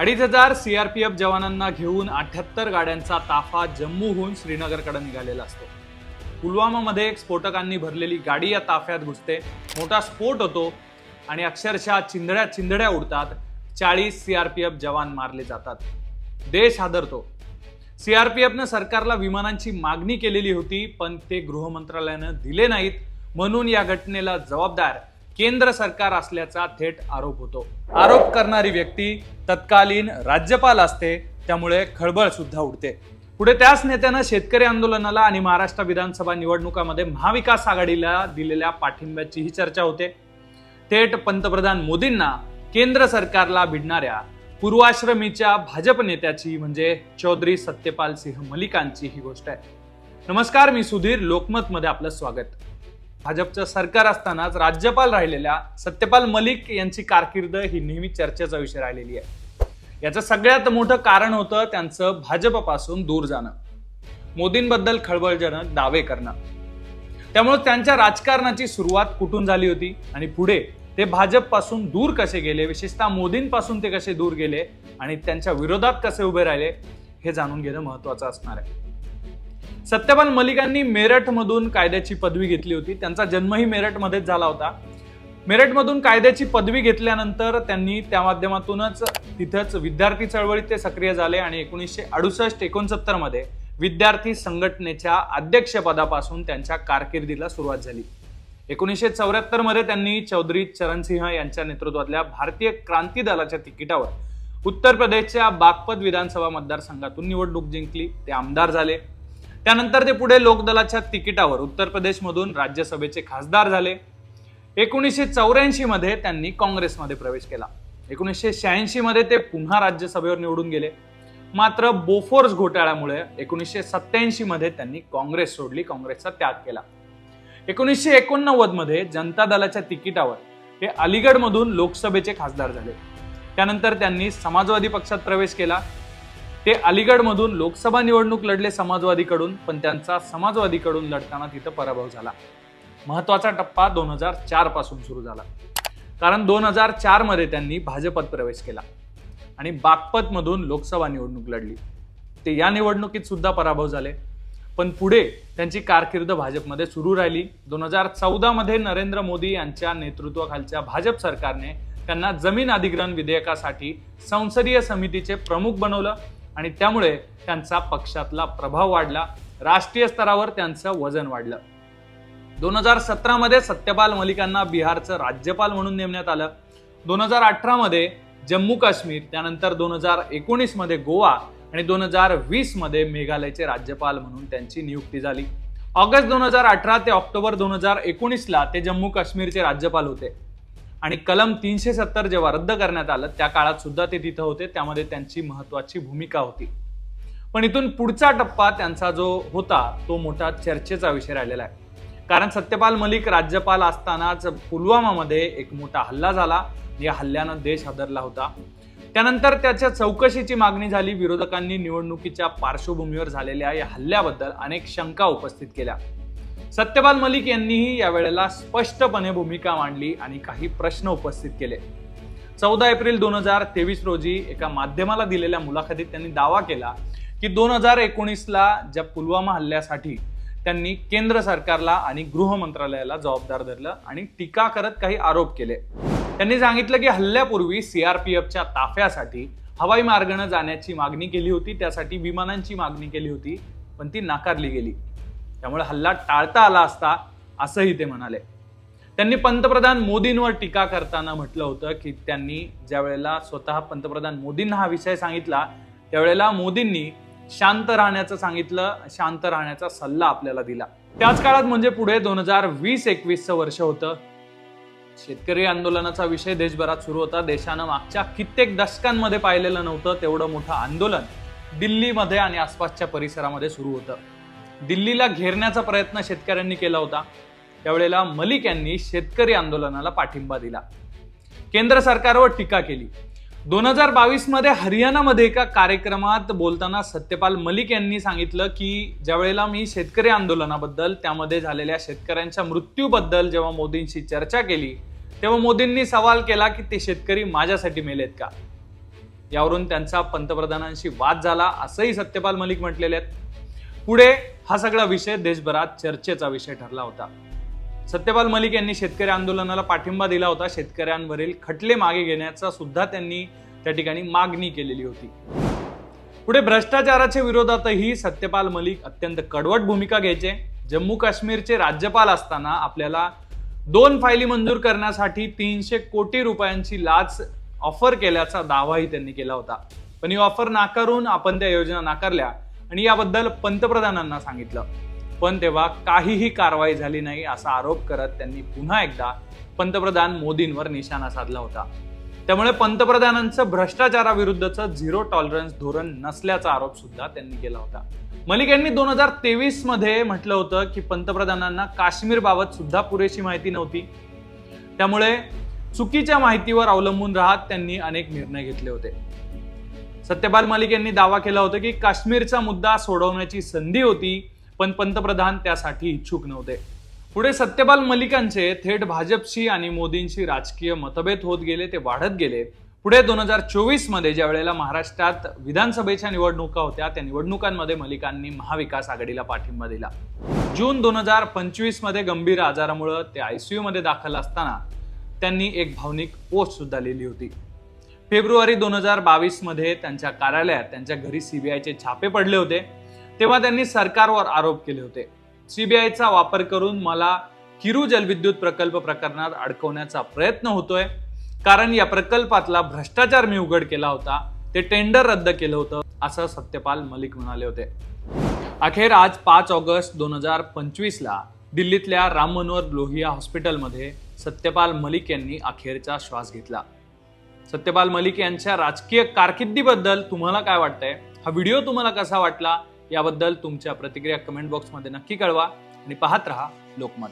अडीच हजार सीआरपीएफ जवानांना घेऊन अठ्याहत्तर गाड्यांचा ताफा जम्मूहून श्रीनगरकडे निघालेला असतो. पुलवामामध्ये एक स्फोटकांनी भरलेली गाडी या ताफ्यात घुसते. मोठा स्फोट होतो आणि अक्षरशः चिंधड्या चिंधड्या उडतात. चाळीस सीआरपीएफ जवान मारले जातात. देश हादरतो. सीआरपीएफनं सरकारला विमानांची मागणी केलेली होती पण ते गृह मंत्रालयानं दिले नाहीत. म्हणून या घटनेला जबाबदार केंद्र सरकार असल्याचा थेट आरोप होतो. आरोप करणारी व्यक्ती तत्कालीन राज्यपाल असते त्यामुळे खळबळ सुद्धा उडते. पुढे त्याच नेत्यानं शेतकरी आंदोलनाला आणि महाराष्ट्र विधानसभा निवडणुकामध्ये महाविकास आघाडीला दिलेल्या पाठिंब्याचीही चर्चा होते. थेट पंतप्रधान मोदींना केंद्र सरकारला भिडणाऱ्या पूर्वाश्रमीच्या भाजप नेत्याची म्हणजे चौधरी सत्यपाल सिंह मलिकांची ही गोष्ट आहे. नमस्कार मी सुधीर लोकमत मध्ये आपलं स्वागत. भाजपचं सरकार असतानाच राज्यपाल राहिलेल्या सत्यपाल मलिक यांची कारकीर्द ही नेहमी चर्चेचा विषय राहिलेली आहे. याचं सगळ्यात मोठं कारण होतं त्यांचं भाजपपासून दूर जाणं. मोदींबद्दल खळबळजनक दावे करणं. त्यामुळे त्यांच्या राजकारणाची सुरुवात कुठून झाली होती आणि पुढे ते भाजपपासून दूर कसे गेले विशेषतः मोदींपासून ते कसे दूर गेले आणि त्यांच्या विरोधात कसे उभे राहिले हे जाणून घेणं महत्वाचं असणार आहे. सत्यपाल मलिकांनी मेरठमधून कायद्याची पदवी घेतली होती. त्यांचा जन्मही मेरठमध्येच झाला होता. मेरठमधून कायद्याची पदवी घेतल्यानंतर त्यांनी त्या माध्यमातूनच तिथंच विद्यार्थी चळवळीत ते सक्रिय झाले आणि एकोणीसशे अडुसष्ट एकोणसत्तरमध्ये विद्यार्थी संघटनेच्या अध्यक्षपदापासून त्यांच्या कारकिर्दीला सुरुवात झाली. एकोणीसशे चौऱ्याहत्तरमध्ये त्यांनी चौधरी चरणसिंह यांच्या नेतृत्वातल्या भारतीय क्रांती दलाच्या तिकिटावर उत्तर प्रदेशच्या बागपत विधानसभा मतदारसंघातून निवडणूक जिंकली. ते आमदार झाले. त्यानंतर ते पुढे लोकदलाच्या तिकिटावर उत्तर प्रदेशमधून राज्यसभेचे खासदार झाले. एकोणीसशे चौऱ्याऐंशी मध्ये त्यांनी काँग्रेसमध्ये प्रवेश केला. एकोणीसशे शहाऐंशी मध्ये ते पुन्हा राज्यसभेवर निवडून गेले. मात्र बोफोर्स घोटाळ्यामुळे एकोणीसशे सत्त्याऐंशी मध्ये त्यांनी काँग्रेस सोडली काँग्रेसचा त्याग केला. एकोणीसशे एकोणनव्वदमध्ये जनता दलाच्या तिकिटावर ते अलीगडमधून लोकसभेचे खासदार झाले. त्यानंतर त्यांनी समाजवादी पक्षात प्रवेश केला. ते अलीगडमधून लोकसभा निवडणूक लढले समाजवादीकडून पण त्यांचा समाजवादीकडून लढताना तिथं पराभव झाला. महत्त्वाचा टप्पा दोन हजार चारपासून सुरू झाला. कारण दोन हजार चारमध्ये त्यांनी भाजपात प्रवेश केला आणि बागपतमधून लोकसभा निवडणूक लढली. ते या निवडणुकीत सुद्धा पराभव झाले. पण पुढे त्यांची कारकीर्द भाजपमध्ये सुरू राहिली. दोन हजार चौदामध्ये नरेंद्र मोदी यांच्या नेतृत्वाखालच्या भाजप सरकारने त्यांना जमीन अधिग्रहण विधेयकासाठी संसदीय समितीचे प्रमुख बनवलं. आणि त्यामुळे त्यांचा पक्षातला प्रभाव वाढला. राष्ट्रीय स्तरावर त्यांचं वजन वाढलं. दोन हजार सतरा मध्ये सत्यपाल मलिकांना बिहारचं राज्यपाल म्हणून नेमण्यात आलं. दोन हजार अठरा मध्ये जम्मू काश्मीर त्यानंतर दोन हजार एकोणीसमध्ये गोवा आणि दोन हजार वीसमध्ये मेघालयचे राज्यपाल म्हणून त्यांची नियुक्ती झाली. ऑगस्ट दोन हजार अठरा ते ऑक्टोबर दोन हजार एकोणीसला ते जम्मू काश्मीरचे राज्यपाल होते. आणि कलम तीनशे सत्तर जेव्हा रद्द करण्यात आलं त्या काळात सुद्धा ते तिथं होते. त्यामध्ये त्यांची महत्वाची भूमिका होती. पण इथून पुढचा टप्पा त्यांचा जो होता तो मोठा चर्चेचा विषय राहिलेला आहे. कारण सत्यपाल मलिक राज्यपाल असतानाच पुलवामामध्ये एक मोठा हल्ला झाला. या हल्ल्यानं देश हादरला होता. त्यानंतर त्याच्या चौकशीची मागणी झाली. विरोधकांनी निवडणुकीच्या पार्श्वभूमीवर झालेल्या या हल्ल्याबद्दल अनेक शंका उपस्थित केल्या. सत्यपाल मलिक यांनीही यावेळेला स्पष्टपणे भूमिका मांडली आणि काही प्रश्न उपस्थित केले. चौदा एप्रिल दोन हजार तेवीस रोजी एका माध्यमाला दिलेल्या मुलाखतीत त्यांनी दावा केला की दोन हजार एकोणीसला ज्या पुलवामा हल्ल्यासाठी त्यांनी केंद्र सरकारला आणि गृह मंत्रालयाला जबाबदार धरलं आणि टीका करत काही आरोप केले. त्यांनी सांगितलं की हल्ल्यापूर्वी सीआरपीएफच्या ताफ्यासाठी हवाई मार्गाने जाण्याची मागणी केली होती त्यासाठी विमानांची मागणी केली होती पण ती नाकारली गेली. त्यामुळे हल्ला टाळता आला असता असंही ते म्हणाले. त्यांनी पंतप्रधान मोदींवर टीका करताना म्हटलं होतं की त्यांनी ज्या वेळेला स्वतः पंतप्रधान मोदींना हा विषय सांगितला त्यावेळेला मोदींनी शांत राहण्याचं सांगितलं शांत राहण्याचा सल्ला आपल्याला दिला. त्याच काळात म्हणजे पुढे दोन हजार वीस एकवीसचं वर्ष होतं. शेतकरी आंदोलनाचा विषय देशभरात सुरू होता. देशानं मागच्या कित्येक दशकांमध्ये पाहिलेलं नव्हतं तेवढं मोठं आंदोलन दिल्लीमध्ये आणि आसपासच्या परिसरामध्ये सुरू होतं. दिल्लीला घेरण्याचा प्रयत्न शेतकऱ्यांनी केला होता. त्यावेळेला मलिक यांनी शेतकरी आंदोलनाला पाठिंबा दिला. केंद्र सरकारवर टीका केली. दोन हजार बावीसमध्ये हरियाणामध्ये एका कार्यक्रमात बोलताना सत्यपाल मलिक यांनी सांगितलं की ज्यावेळेला मी शेतकरी आंदोलनाबद्दल त्यामध्ये झालेल्या शेतकऱ्यांच्या मृत्यूबद्दल जेव्हा मोदींशी चर्चा केली तेव्हा मोदींनी सवाल केला की ते शेतकरी माझ्यासाठी मेलेत का? यावरून त्यांचा पंतप्रधानांशी वाद झाला असंही सत्यपाल मलिक म्हटलेले आहेत. पुढे हा सगळा विषय देशभरात चर्चेचा विषय ठरला होता. सत्यपाल मलिक यांनी शेतकरी आंदोलनाला पाठिंबा दिला होता. शेतकऱ्यांवरील खटले मागे घेण्याचा सुद्धा त्यांनी त्या ठिकाणी मागणी केलेली होती. पुढे भ्रष्टाचाराच्या विरोधातही सत्यपाल मलिक अत्यंत कडवट भूमिका घ्यायचे. जम्मू काश्मीरचे राज्यपाल असताना आपल्याला दोन फायली मंजूर करण्यासाठी तीनशे कोटी रुपयांची लाच ऑफर केल्याचा दावाही त्यांनी केला होता. पण ही ऑफर नाकारून आपण त्या योजना नाकारल्या. आणि याबद्दल पंतप्रधानांना सांगितलं. पण तेव्हा काहीही कारवाई झाली नाही असा आरोप करत त्यांनी पुन्हा एकदा पंतप्रधान मोदींवर निशाणा साधला होता. त्यामुळे पंतप्रधानांचं भ्रष्टाचाराविरुद्धचं झिरो टॉलरन्स धोरण नसल्याचा आरोप सुद्धा त्यांनी केला होता. मलिक यांनी दोन हजार तेवीसमध्ये म्हटलं होतं की पंतप्रधानांना काश्मीर बाबत सुद्धा पुरेशी माहिती नव्हती. त्यामुळे चुकीच्या माहितीवर अवलंबून राहत त्यांनी अनेक निर्णय घेतले होते. सत्यपाल मलिक यांनी दावा केला होता की काश्मीरचा मुद्दा सोडवण्याची संधी होती पण पंतप्रधान त्यासाठी इच्छुक नव्हते. पुढे सत्यपाल मलिकांचे थेट भाजपशी आणि मोदींशी राजकीय मतभेद होत गेले ते वाढत गेले. पुढे दोन हजार चोवीसमध्ये ज्या वेळेला महाराष्ट्रात विधानसभेच्या निवडणुका होत्या त्या निवडणुकांमध्ये मलिकांनी महाविकास आघाडीला पाठिंबा दिला. जून दोन हजार पंचवीसमध्ये गंभीर आजारामुळे ते आयसीयू मध्ये दाखल असताना त्यांनी एक भावनिक पोस्ट सुद्धा लिहिली होती. फेब्रुवारी दोन हजार बावीसमध्ये त्यांच्या कार्यालयात त्यांच्या घरी सीबीआयचे छापे पडले होते. तेव्हा त्यांनी सरकारवर आरोप केले होते. सीबीआयचा वापर करून मला किरू जलविद्युत प्रकल्प प्रकरणात अडकवण्याचा प्रयत्न होतोय. कारण या प्रकल्पातला भ्रष्टाचार मी उघड केला होता. ते टेंडर रद्द केलं होतं असं सत्यपाल मलिक म्हणाले होते. अखेर आज पाच ऑगस्ट दोन हजार पंचवीसला दिल्लीतल्या राम मनोहर लोहिया हॉस्पिटलमध्ये सत्यपाल मलिक यांनी अखेरचा श्वास घेतला. सत्यपाल मलिक यांच्या राजकीय कारकिर्दीबद्दल तुम्हाला काय वाटतंय? हा व्हिडिओ तुम्हाला कसा वाटला? याबद्दल तुमच्या प्रतिक्रिया कमेंट बॉक्समध्ये नक्की कळवा आणि पाहत रहा लोकमत.